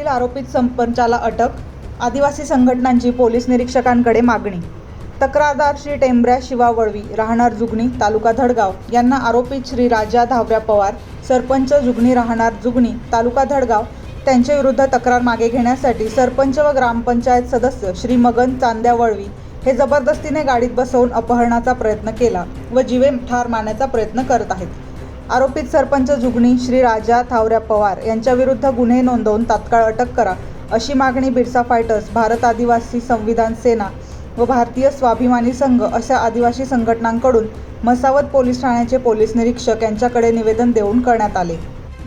येथील आरोपित संपंचाला अटक आदिवासी संघटनांची पोलीस निरीक्षकांकडे मागणी. तक्रारदार श्री टेंबऱ्या शिवा वळवी राहणार जुगणी तालुका धडगाव. यांना आरोपित श्री राजा धावऱ्या पवार सरपंच जुगणी राहणार जुगणी तालुका धडगाव त्यांच्याविरुद्ध तक्रार मागे घेण्यासाठी सरपंच व ग्रामपंचायत सदस्य श्री मगन चांद्या वळवी हे जबरदस्तीने गाडीत बसवून अपहरणाचा प्रयत्न केला व जीवे ठार मारण्याचा प्रयत्न करत आहेत. आरोपित सरपंच जुगणी श्री राजा थावऱ्या पवार यांच्याविरुद्ध गुन्हे नोंदवून तात्काळ अटक करा अशी मागणी बिरसा फायटर्स भारत आदिवासी संविधान सेना व भारतीय स्वाभिमानी संघ अशा आदिवासी संघटनांकडून मसावत पोलीस ठाण्याचे पोलीस निरीक्षक यांच्याकडे निवेदन देऊन करण्यात आले.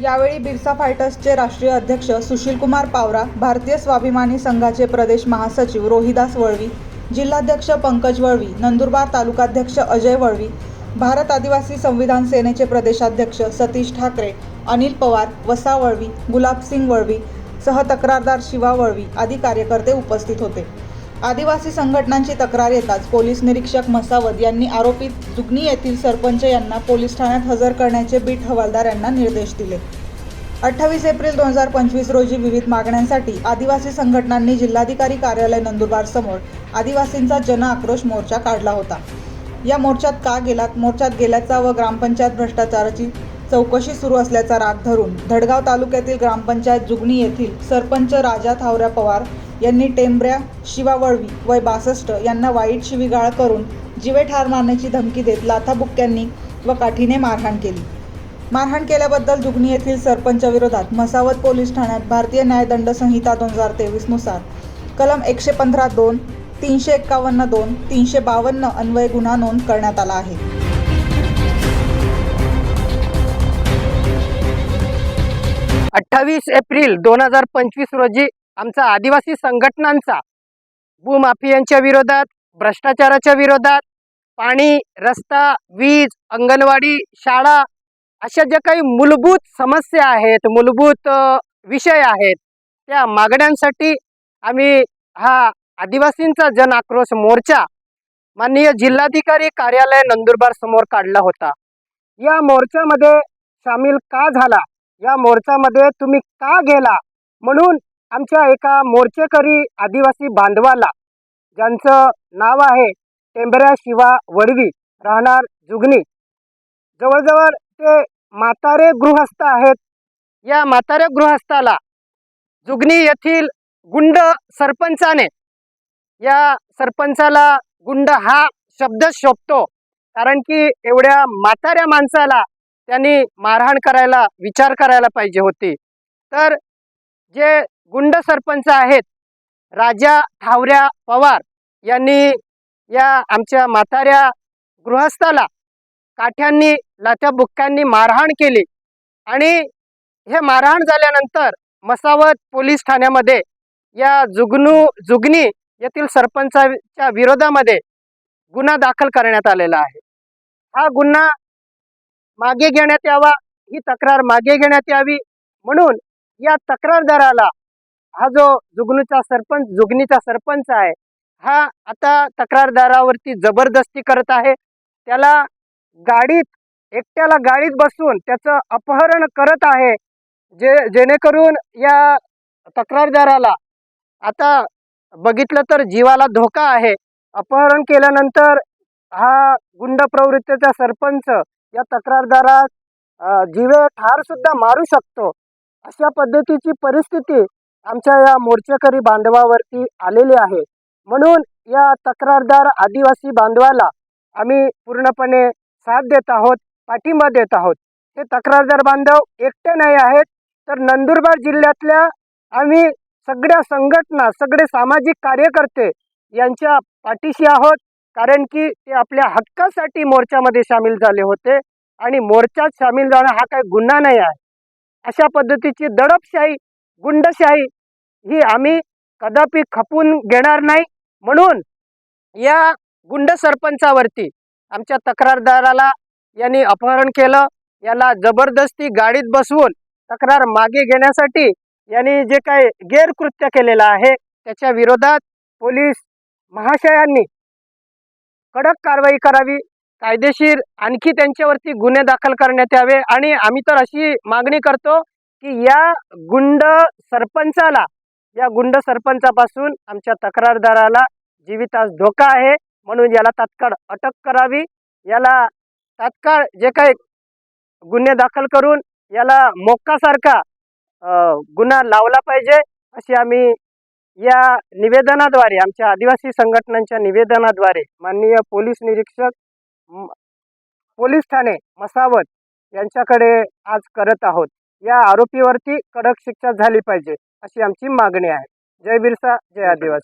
यावेळी बिरसा फायटर्सचे राष्ट्रीय अध्यक्ष सुशीलकुमार पावरा भारतीय स्वाभिमानी संघाचे प्रदेश महासचिव रोहिदास वळवी जिल्हाध्यक्ष पंकज वळवी नंदुरबार तालुकाध्यक्ष अजय वळवी भारत आदिवासी संविधान सेनेचे प्रदेशाध्यक्ष सतीश ठाकरे अनिल पवार वसा वळवी गुलाबसिंग वळवी सह तक्रारदार शिवा वळवी आदी कार्यकर्ते उपस्थित होते. आदिवासी संघटनांची तक्रार येताच पोलीस निरीक्षक मसावद यांनी आरोपित जुगनी येथील सरपंच यांना पोलीस ठाण्यात हजर करण्याचे बीट हवालदार यांना निर्देश दिले. अठ्ठावीस एप्रिल दोन हजार पंचवीस रोजी विविध मागण्यांसाठी आदिवासी संघटनांनी जिल्हाधिकारी कार्यालय नंदुरबार समोर आदिवासींचा जन आक्रोश मोर्चा काढला होता. या मोर्चात का गेलात? मोर्चात गेल्याचा व ग्रामपंचायत भ्रष्टाचाराची चौकशी सुरू असल्याचा राग धरून धडगाव तालुक्यातील ग्रामपंचायत जुगणी येथील सरपंच राजा थावऱ्या पवार यांनी टेंबऱ्या शिवा वळवी वय बासष्ट यांना वाईट शिवीगाळ करून जिवे ठार मारण्याची धमकी देत लाथाबुक्क्यांनी व काठीने मारहाण केली. मारहाण केल्याबद्दल जुगनी येथील सरपंचविरोधात मसावत पोलीस ठाण्यात भारतीय न्यायदंड संहिता दोन हजार तेवीसनुसार कलम एकशे पंधरा दोन तीनशे एक्कावन्न दोन तीनशे बावन्न अन्वय गुन्हा नोंद करण्यात आला आहे. अठ्ठावीस एप्रिल दोन हजार पंचवीस रोजी आमचा आदिवासी संघटनांचा भूमाफियांच्या विरोधात भ्रष्टाचाराच्या विरोधात पाणी रस्ता वीज अंगणवाडी शाळा अशा ज्या काही मूलभूत समस्या आहेत मूलभूत विषय आहेत त्या मागण्यांसाठी आम्ही हा आदिवासींचा जन आक्रोश मोर्चा माननीय जिल्हाधिकारी कार्यालय नंदुरबार समोर काढला होता. या मोर्चामध्ये सामील का झाला? या मोर्चामध्ये तुम्ही का गेला? म्हणून आमच्या एका मोर्चेकरी आदिवासी बांधवाला ज्यांचं नाव आहे टेंबऱ्या शिवा वडवी राहणार जुगनी जवळजवळ ते म्हातारे गृहस्थ आहेत. या म्हातारे गृहस्थाला जुगनी येथील गुंड सरपंचाने या सरपंचाला गुंड हा शब्द शोभतो. कारण की एवढ्या म्हाताऱ्या माणसाला त्यांनी मारहाण करायला विचार करायला पाहिजे होती. तर जे गुंड सरपंच आहेत राजा ठावऱ्या पवार यांनी या आमच्या म्हाताऱ्या गृहस्थाला काठ्यांनी लाथ्या बुक्क्यांनी मारहाण केली. आणि हे मारहाण झाल्यानंतर मसावत पोलीस ठाण्यामध्ये या जुगनू जुगनी येथील सरपंचाच्या विरोधामध्ये गुन्हा दाखल करण्यात आलेला आहे. हा गुन्हा मागे घेण्यात यावा ही तक्रार मागे घेण्यात यावी म्हणून या तक्रारदाराला हा जो जुगनूचा सरपंच जुगनीचा सरपंच आहे हा आता तक्रारदारावरती जबरदस्ती करत आहे. त्याला गाडीत एकट्याला गाडीत बसून त्याचं अपहरण करत आहे. जे जेणेकरून या तक्रारदाराला आता बघितलं तर जीवाला धोका आहे. अपहरण केल्यानंतर हा गुंड प्रवृत्तीचा सरपंच या तक्रारदारास जीवे ठार सुद्धा मारू शकतो. अशा पद्धतीची परिस्थिती आमच्या या मोर्चेकरी बांधवावरती आलेली आहे. म्हणून या तक्रारदार आदिवासी बांधवाला आम्ही पूर्णपणे साथ देत आहोत पाठिंबा देत आहोत. हे तक्रारदार बांधव एकटे नाही आहेत तर नंदुरबार जिल्ह्यातल्या आम्ही सगळ्या संघटना सगळे सामाजिक कार्यकर्ते यांच्या पाठीशी आहोत. कारण की ते आपल्या हक्कासाठी मोर्चामध्ये सामील झाले होते. आणि मोर्चात सामील जाणं हा काही गुन्हा नाही आहे. अशा पद्धतीची दडपशाही गुंडशाही ही आम्ही कदापि खपून घेणार नाही. म्हणून या गुंड सरपंचावरती आमच्या तक्रारदाराला यांनी अपहरण केलं. याला जबरदस्ती गाडीत बसवून तक्रार मागे घेण्यासाठी यांनी जे काही गैरकृत्य केलेलं आहे त्याच्या विरोधात पोलीस महाशयांनी कडक कारवाई करावी कायदेशीर आणखी त्यांच्यावरती गुन्हे दाखल करण्यात यावे. आणि आम्ही तर अशी मागणी करतो की या गुंड सरपंचाला या गुंड सरपंचापासून आमच्या तक्रारदाराला जीवितास धोका आहे म्हणून याला तात्काळ अटक करावी. याला तात्काळ जे काही गुन्हे दाखल करून याला मोक्कासारखा गुन्हा लावला पाहिजे अशी आम्ही या निवेदनाद्वारे आमच्या आदिवासी संघटनांच्या निवेदनाद्वारे माननीय पोलीस निरीक्षक पोलीस ठाणे मसावत यांच्याकडे आज करत आहोत. या आरोपीवरती कडक शिक्षा झाली पाहिजे अशी आमची मागणी आहे. जय बिरसा जय आदिवासी.